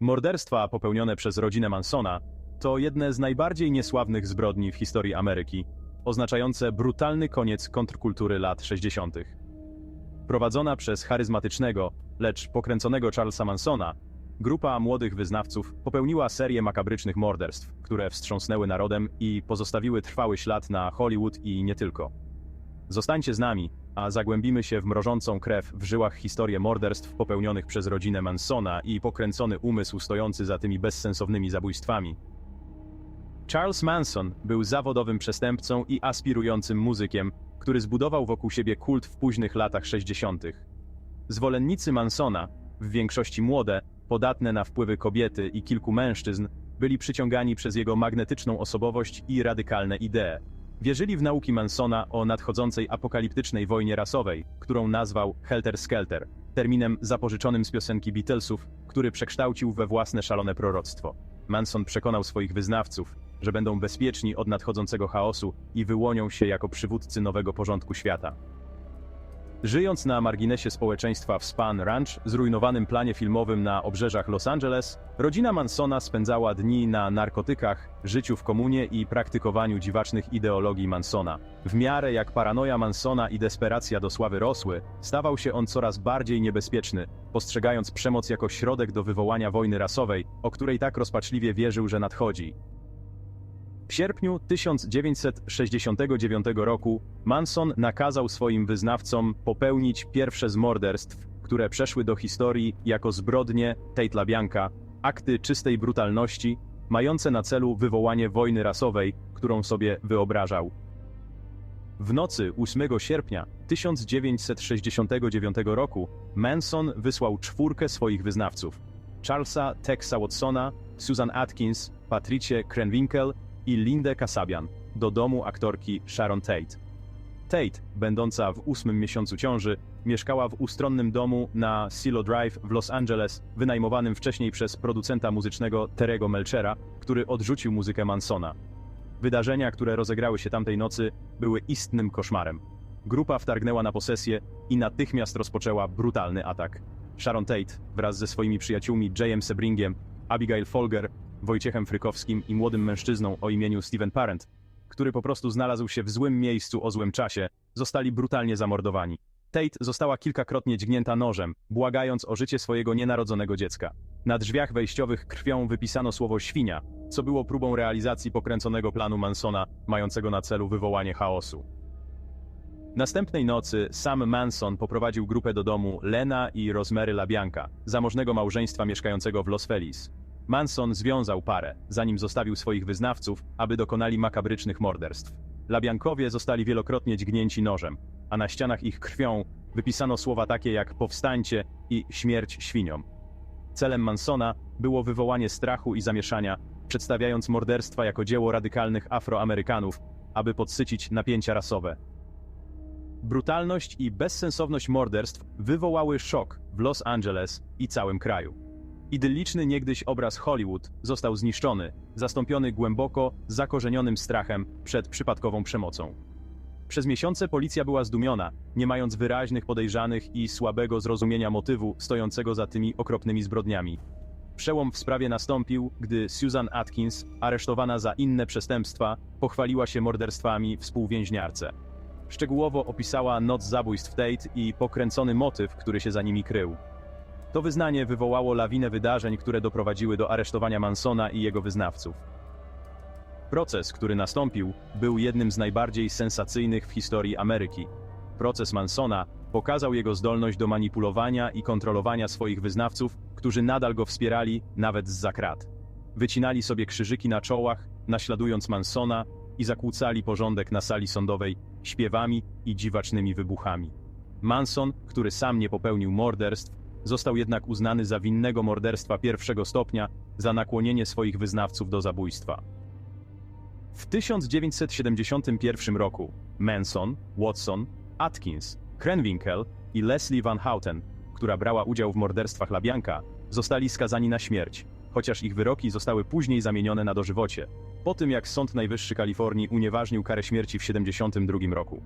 Morderstwa popełnione przez rodzinę Mansona to jedne z najbardziej niesławnych zbrodni w historii Ameryki, oznaczające brutalny koniec kontrkultury lat 60. Prowadzona przez charyzmatycznego, lecz pokręconego Charlesa Mansona, grupa młodych wyznawców popełniła serię makabrycznych morderstw, które wstrząsnęły narodem i pozostawiły trwały ślad na Hollywood i nie tylko. Zostańcie z nami, a zagłębimy się w mrożącą krew w żyłach historię morderstw popełnionych przez rodzinę Mansona i pokręcony umysł stojący za tymi bezsensownymi zabójstwami. Charles Manson był zawodowym przestępcą i aspirującym muzykiem, który zbudował wokół siebie kult w późnych latach 60. Zwolennicy Mansona, w większości młode, podatne na wpływy kobiety i kilku mężczyzn, byli przyciągani przez jego magnetyczną osobowość i radykalne idee. Wierzyli w nauki Mansona o nadchodzącej apokaliptycznej wojnie rasowej, którą nazwał Helter Skelter, terminem zapożyczonym z piosenki Beatlesów, który przekształcił we własne szalone proroctwo. Manson przekonał swoich wyznawców, że będą bezpieczni od nadchodzącego chaosu i wyłonią się jako przywódcy nowego porządku świata. Żyjąc na marginesie społeczeństwa w Span Ranch, zrujnowanym planie filmowym na obrzeżach Los Angeles, rodzina Mansona spędzała dni na narkotykach, życiu w komunie i praktykowaniu dziwacznych ideologii Mansona. W miarę jak paranoja Mansona i desperacja do sławy rosły, stawał się on coraz bardziej niebezpieczny, postrzegając przemoc jako środek do wywołania wojny rasowej, o której tak rozpaczliwie wierzył, że nadchodzi. W sierpniu 1969 roku Manson nakazał swoim wyznawcom popełnić pierwsze z morderstw, które przeszły do historii jako zbrodnie Tate LaBianca, akty czystej brutalności, mające na celu wywołanie wojny rasowej, którą sobie wyobrażał. W nocy 8 sierpnia 1969 roku Manson wysłał czwórkę swoich wyznawców: Charlesa Texa Watsona, Susan Atkins, Patricie Krenwinkel i Lindę Kasabian do domu aktorki Sharon Tate. Tate, będąca w ósmym miesiącu ciąży, mieszkała w ustronnym domu na Silo Drive w Los Angeles, wynajmowanym wcześniej przez producenta muzycznego Terego Melchera, który odrzucił muzykę Mansona. Wydarzenia, które rozegrały się tamtej nocy, były istnym koszmarem. Grupa wtargnęła na posesję i natychmiast rozpoczęła brutalny atak. Sharon Tate wraz ze swoimi przyjaciółmi Jayem Sebringiem, Abigail Folger Wojciechem Frykowskim i młodym mężczyzną o imieniu Steven Parent, który po prostu znalazł się w złym miejscu o złym czasie, zostali brutalnie zamordowani. Tate została kilkakrotnie dźgnięta nożem, błagając o życie swojego nienarodzonego dziecka. Na drzwiach wejściowych krwią wypisano słowo świnia, co było próbą realizacji pokręconego planu Mansona, mającego na celu wywołanie chaosu. Następnej nocy sam Manson poprowadził grupę do domu Lena i Rosemary LaBianca, zamożnego małżeństwa mieszkającego w Los Feliz. Manson związał parę, zanim zostawił swoich wyznawców, aby dokonali makabrycznych morderstw. Labiankowie zostali wielokrotnie dźgnięci nożem, a na ścianach ich krwią wypisano słowa takie jak powstańcie i śmierć świniom. Celem Mansona było wywołanie strachu i zamieszania, przedstawiając morderstwa jako dzieło radykalnych Afroamerykanów, aby podsycić napięcia rasowe. Brutalność i bezsensowność morderstw wywołały szok w Los Angeles i całym kraju. Idylliczny niegdyś obraz Hollywood został zniszczony, zastąpiony głęboko zakorzenionym strachem przed przypadkową przemocą. Przez miesiące policja była zdumiona, nie mając wyraźnych podejrzanych i słabego zrozumienia motywu stojącego za tymi okropnymi zbrodniami. Przełom w sprawie nastąpił, gdy Susan Atkins, aresztowana za inne przestępstwa, pochwaliła się morderstwami współwięźniarce. Szczegółowo opisała noc zabójstw Tate i pokręcony motyw, który się za nimi krył. To wyznanie wywołało lawinę wydarzeń, które doprowadziły do aresztowania Mansona i jego wyznawców. Proces, który nastąpił, był jednym z najbardziej sensacyjnych w historii Ameryki. Proces Mansona pokazał jego zdolność do manipulowania i kontrolowania swoich wyznawców, którzy nadal go wspierali, nawet z zakrat. Wycinali sobie krzyżyki na czołach, naśladując Mansona i zakłócali porządek na sali sądowej śpiewami i dziwacznymi wybuchami. Manson, który sam nie popełnił morderstw, Został jednak uznany za winnego morderstwa pierwszego stopnia za nakłonienie swoich wyznawców do zabójstwa. W 1971 roku Manson, Watson, Atkins, Krenwinkel i Leslie Van Houten, która brała udział w morderstwach Labianka, zostali skazani na śmierć, chociaż ich wyroki zostały później zamienione na dożywocie, po tym jak Sąd Najwyższy Kalifornii unieważnił karę śmierci w 1972 roku.